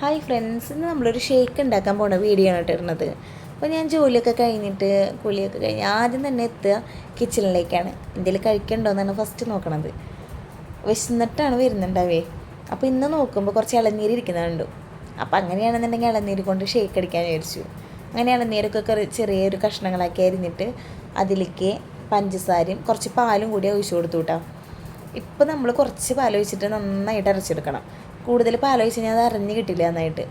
Hi friends ഇന്ന് നമ്മളൊരു shake ഉണ്ടാക്കാൻ പോണ വീഡിയോ ആണ് ഇട്ടിരുന്നത് അപ്പോൾ ഞാൻ ജോലിയൊക്കെ കഴിഞ്ഞിട്ട് കുളിയൊക്കെ കഴിഞ്ഞ് ആദ്യം തന്നെ എത്തുക കിച്ചണിലേക്കാണ്. എന്തെങ്കിലും കഴിക്കണ്ടോയെന്നാണ് ഫസ്റ്റ് നോക്കണത്. വിശന്നിട്ടാണ് വരുന്നുണ്ടാവേ. അപ്പോൾ ഇന്ന് നോക്കുമ്പോൾ കുറച്ച് ഇളനീര് ഇരിക്കുന്നുണ്ട്. അപ്പോൾ അങ്ങനെയാണെന്നുണ്ടെങ്കിൽ ഇളനീര് കൊണ്ട് ഷേക്ക് അടിക്കാൻ വിചാരിച്ചു. അങ്ങനെ ഇളനീരൊക്കെ ചെറിയൊരു കഷ്ണങ്ങളാക്കി അരിഞ്ഞിട്ട് അതിലേക്ക് പഞ്ചസാരയും കുറച്ച് പാലും കൂടി ഒഴിച്ചു കൊടുത്തു കേട്ടോ ഇപ്പം നമ്മൾ കുറച്ച് പാൽ ഒഴിച്ചിട്ട് നന്നായിട്ട് അരച്ചെടുക്കണം. കൂടുതൽ ഇപ്പം ആലോചിച്ച് കഴിഞ്ഞാൽ അത് അറിഞ്ഞ് കിട്ടില്ല നന്നായിട്ട്.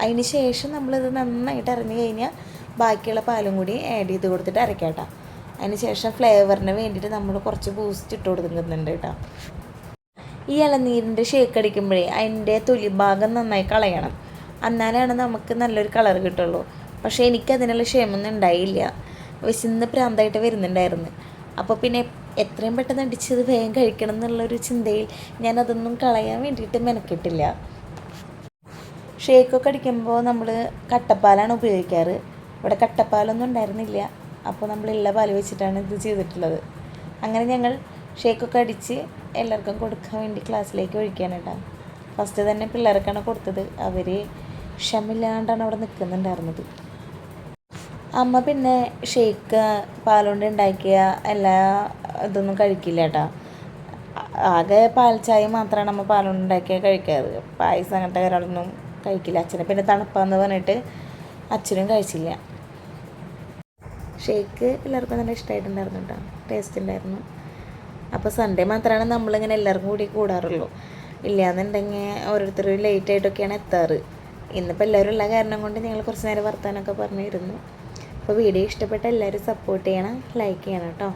അതിന് ശേഷം നമ്മളിത് നന്നായിട്ട് അറിഞ്ഞ് കഴിഞ്ഞാൽ ബാക്കിയുള്ള പാലും കൂടി ആഡ് ചെയ്ത് കൊടുത്തിട്ട് അരക്കാട്ടോ കേട്ടോ. അതിന് ശേഷം ഫ്ലേവറിന് വേണ്ടിയിട്ട് നമ്മൾ കുറച്ച് ബൂസ്റ്റ് ഇട്ട് കൊടുക്കുന്നുണ്ട് കേട്ടോ. ഈ ഇളനീരിന്റെ ഷേക്ക് അടിക്കുമ്പോഴേ അതിന്റെ തൊലി ഭാഗം നന്നായി കളയണം. എന്നാലാണ് നമുക്ക് നല്ലൊരു കളർ കിട്ടുള്ളൂ. പക്ഷേ എനിക്കതിനുള്ള ക്ഷമൊന്നും ഉണ്ടായില്ല. വിശന്ന് പ്രാന്തായിട്ട് വരുന്നുണ്ടായിരുന്നു. അപ്പോൾ പിന്നെ എത്രയും പെട്ടെന്ന് അടിച്ചത് വേഗം കഴിക്കണം എന്നുള്ളൊരു ചിന്തയിൽ ഞാൻ അതൊന്നും കളയാൻ വേണ്ടിയിട്ട് മെനക്കെട്ടില്ല. ഷേക്കൊക്കെ അടിക്കുമ്പോൾ നമ്മൾ കട്ടപ്പാലാണ് ഉപയോഗിക്കാറ്. ഇവിടെ കട്ടപ്പാലൊന്നും ഉണ്ടായിരുന്നില്ല. അപ്പോൾ നമ്മളുള്ള പാൽ വെച്ചിട്ടാണ് ഇത് ചെയ്തിട്ടുള്ളത്. അങ്ങനെ ഞങ്ങൾ ഷേക്കൊക്കെ അടിച്ച് എല്ലാവർക്കും കൊടുക്കാൻ വേണ്ടി ക്ലാസ്സിലേക്ക് ഒഴിക്കാൻ കേട്ടോ. ഫസ്റ്റ് തന്നെ പിള്ളേർക്കാണ് കൊടുത്തത്. അവർ ക്ഷമില്ലാണ്ടാണ് അവിടെ നിൽക്കുന്നുണ്ടായിരുന്നത്. അമ്മ പിന്നെ ഷേക്ക് പാലുകൊണ്ട് ഉണ്ടാക്കിയ എല്ലാ ഇതൊന്നും കഴിക്കില്ല കേട്ടോ. ആകെ പാൽ ചായ മാത്രമാണ് നമ്മൾ പാലുണ്ടാക്കിയാൽ കഴിക്കാറ്. പായസം അങ്ങനത്തെ കാര്യങ്ങളൊന്നും കഴിക്കില്ല. അച്ഛനെ പിന്നെ തണുപ്പാന്ന് പറഞ്ഞിട്ട് അച്ഛനും കഴിച്ചില്ല. ഷേക്ക് എല്ലാവർക്കും നല്ല ഇഷ്ടമായിട്ടുണ്ടായിരുന്നു കേട്ടോ. ടേസ്റ്റ് ഉണ്ടായിരുന്നു. അപ്പോൾ സൺഡേ മാത്രമാണ് നമ്മളിങ്ങനെ എല്ലാവർക്കും കൂടി കൂടാറുള്ളൂ. ഇല്ലയെന്നുണ്ടെങ്കിൽ ഓരോരുത്തർ ലേറ്റ് ആയിട്ടൊക്കെയാണ് എത്താറ്. ഇന്നിപ്പോൾ എല്ലാവരും ഉള്ള കാരണം കൊണ്ട് ഞങ്ങൾ കുറച്ച് നേരം വർത്താനമൊക്കെ പറഞ്ഞിരുന്നു. അപ്പോൾ വീഡിയോ ഇഷ്ടപ്പെട്ട എല്ലാവരും സപ്പോർട്ട് ചെയ്യണം ലൈക്ക് ചെയ്യണം കേട്ടോ.